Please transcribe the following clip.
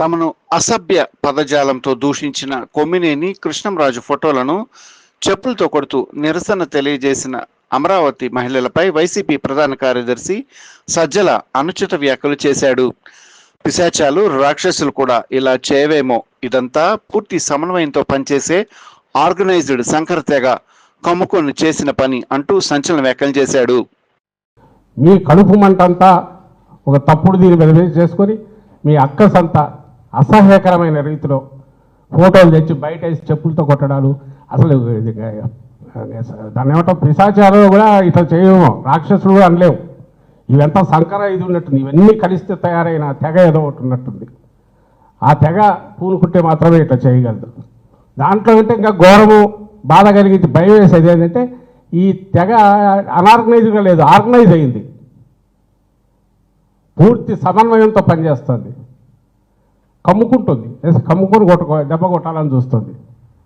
తమను అసభ్య పదజాలంతో దూషించిన కొమ్మినేని కృష్ణంరాజు ఫోటోలను చెప్పులతో కొడుతూ నిరసన తెలియజేసిన అమరావతి మహిళలపై వైసీపీ ప్రధాన కార్యదర్శి సజ్జల అనుచిత వ్యాఖ్యలు చేశాడు. పిశాచాలు రాక్షసులు కూడా ఇలా చేయవేమో. ఇదంతా పూర్తి సమన్వయంతో పనిచేసే ఆర్గనైజ్డ్ సంకర తెగ కమ్ముకొని చేసిన పని అంటూ సంచలన వ్యాఖ్యలు చేశాడు. మీ కడుపు మంటంతా ఒక తప్పుడు దీని మీద చేసుకొని మీ అక్కసంతా అసహ్యకరమైన రీతిలో ఫోటోలు తెచ్చి బయట వేసి చెప్పులతో కొట్టడాలు. అసలు ఇది దాన్ని ఏమంటాం? పిశాచాలు కూడా ఇట్లా చేయము. రాక్షసులు కూడా అనలేవు. ఇవంతా సంకర ఇది ఉన్నట్టుంది. ఇవన్నీ కలిస్తే తయారైన తెగ ఏదో ఒకటి ఉన్నట్టుంది. ఆ తెగ పూనుకుంటే మాత్రమే ఇట్లా చేయగలదు. దాంట్లో అంటే ఇంకా ఘోరము బాధ కలిగించి భయం వేసేది ఏంటంటే ఈ తెగ అనార్గనైజ్గా లేదు ఆర్గనైజ్ అయింది. పూర్తి సమన్వయంతో పనిచేస్తుంది. కమ్ముకుంటుంది. ఎస్ కమ్ముకొని కొట్టుకో దెబ్బ కొట్టాలని చూస్తుంది.